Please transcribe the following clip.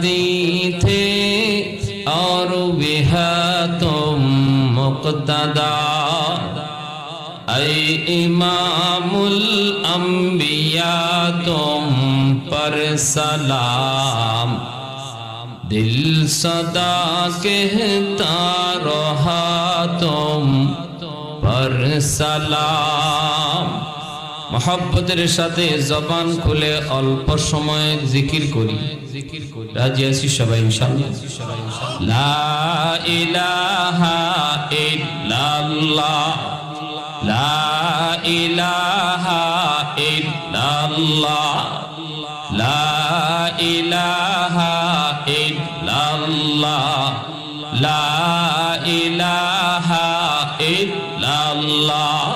दी थे और वह तुम मुक्तदा। ऐ इमामुल अम्बिया तुम पर सलाम। दिल सदा कहता रहा तुम पर सलाम। মহাব্বতের সাথে জবান খুলে অল্প সময়ে জিকির করি। জিকির রাজি আছি সবাই, ইনশাআল্লাহ? লা ইলাহা ইল্লাল্লাহ। লা লা লা ইলাহা ইল্লাল্লাহ।